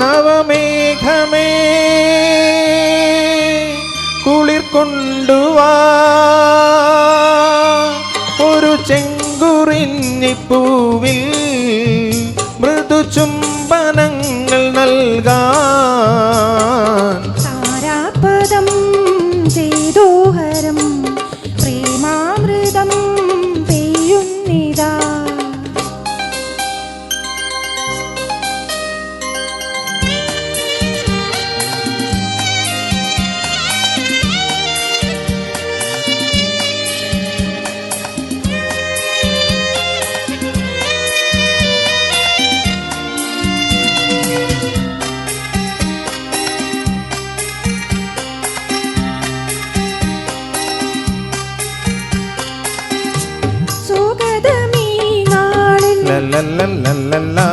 നവമേഘമേ കുളിർ കൊണ്ടുവാ ഒരു ചെങ്കുറിഞ്ഞിപ്പൂവിൽ മൃദു ചുംബനങ്ങൾ லல்லல்லா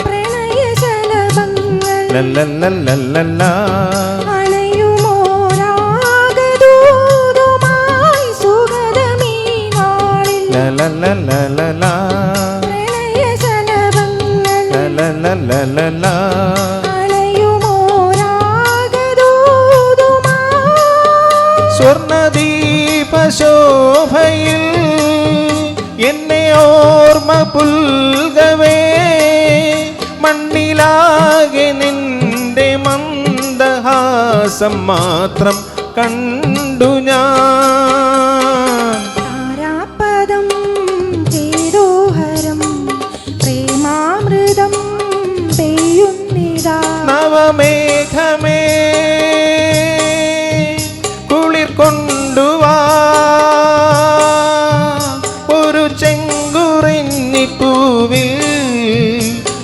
பிரணய சலபங்கள் லல்லல்லா அணையுமோ ராகதூதுமாய் சுகதமீ நாளில் லல்லல்லா பிரணய சலபங்கள் லல்லல்லா அணையுமோ ராகதூதுமாய் சொர்ணதீப சோபையில் என்னை ஓர்ம புல் മന്ദഹാസം മാത്രം കണ്ടു ഞാൻ. താരാപദം പ്രേമാമൃതം പെയ്യുന്നിതാ. നവമേഘമേ കുളിർ കൊണ്ടുവാ ഒരു ചെങ്കുറിഞ്ഞിപ്പൂവിൽ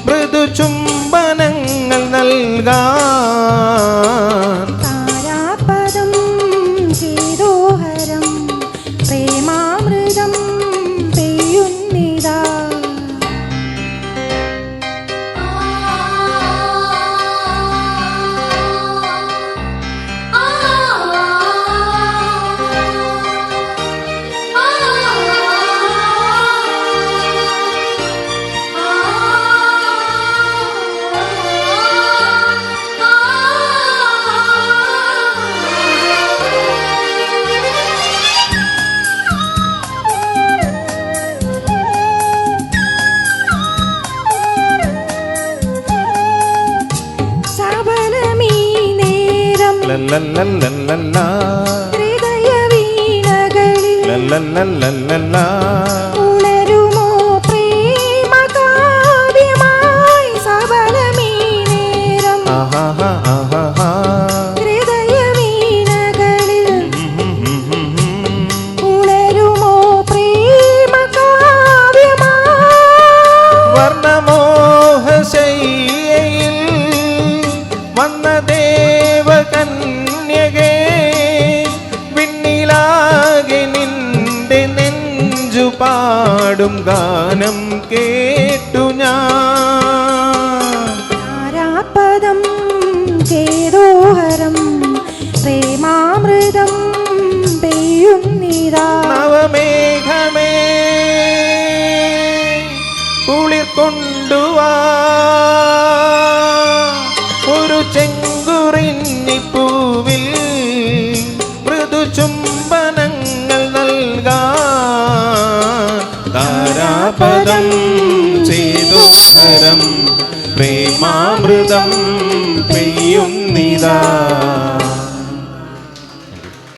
മൃദു ചുംബനങ്ങൾ നൽകാൻ லல்லல்லல்லல்லா ஹிருதய வீணகளில் லல்லல்லல்லல்லா പാടും ഗാനം കേട്ടു ഞാൻ. താരാപദം ചേതോഹരം പ്രേമാമൃതം പെയ്യുന്നിതാ നവമേഘമേ കുളിർ കൊണ്ടുവാ ഒരു ചെങ്കുറിഞ്ഞിപ്പൂവിൽ മൃദു ഹരം പ്രേമാമൃതം പെയ്യുന്നിതാ.